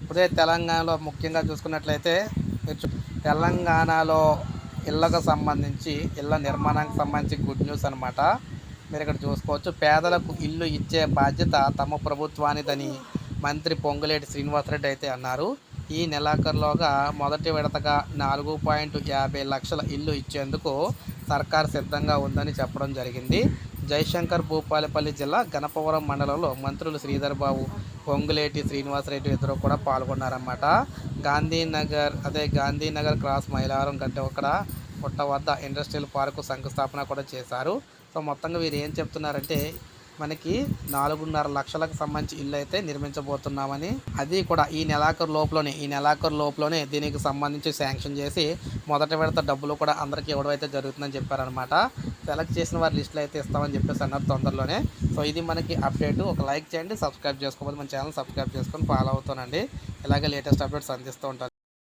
ఇప్పుడే తెలంగాణలో ముఖ్యంగా చూసుకున్నట్లయితే తెలంగాణలో ఇళ్ళకు సంబంధించి ఇళ్ళ నిర్మాణానికి సంబంధించి గుడ్ న్యూస్ అనమాట మీరు ఇక్కడ చూసుకోవచ్చు పేదలకు ఇల్లు ఇచ్చే బాధ్యత తమ ప్రభుత్వానిదని మంత్రి పొంగులేటి శ్రీనివాసరెడ్డి అయితే అన్నారు. ఈ నెలాఖరులోగా మొదటి విడతగా నాలుగు పాయింట్ యాభై లక్షల ఇల్లు ఇచ్చేందుకు సర్కార్ సిద్ధంగా ఉందని చెప్పడం జరిగింది. జయశంకర్ భూపాలపల్లి జిల్లా గణపవరం మండలంలో మంత్రులు శ్రీధర్ బాబు పొంగులేటి శ్రీనివాసరెడ్డి ఇద్దరు కూడా పాల్గొన్నారన్నమాట. గాంధీనగర్ అదే గాంధీనగర్ క్రాస్ మైలారం గడ్డ అక్కడ పుట్ట వద్ద ఇండస్ట్రియల్ పార్కు శంకుస్థాపన కూడా చేశారు. సో మొత్తంగా వీరు ఏం చెప్తున్నారంటే మనకి నాలుగున్నర లక్షలకు సంబంధించి ఇల్లు అయితే నిర్మించబోతున్నామని. అది కూడా ఈ నెలాఖరు లోపలనే ఈ నెలాఖరు లోపలనే దీనికి సంబంధించి శాంక్షన్ చేసి మొదటి విడత డబ్బులు కూడా అందరికీ ఇవ్వడం అయితే జరుగుతుందని చెప్పారనమాట సెలెక్ట్ చేసిన వారి లిస్టులు అయితే ఇస్తామని చెప్పేసి అన్నారు తొందరలోనే. సో ఇది మనకి అప్డేట్. ఒక లైక్ చేయండి సబ్స్క్రైబ్ చేసుకోవాలి మన ఛానల్ సబ్స్క్రైబ్ చేసుకొని ఫాలో అవుతానండి. ఇలాగే లేటెస్ట్ అప్డేట్స్ అందిస్తూ ఉంటాను.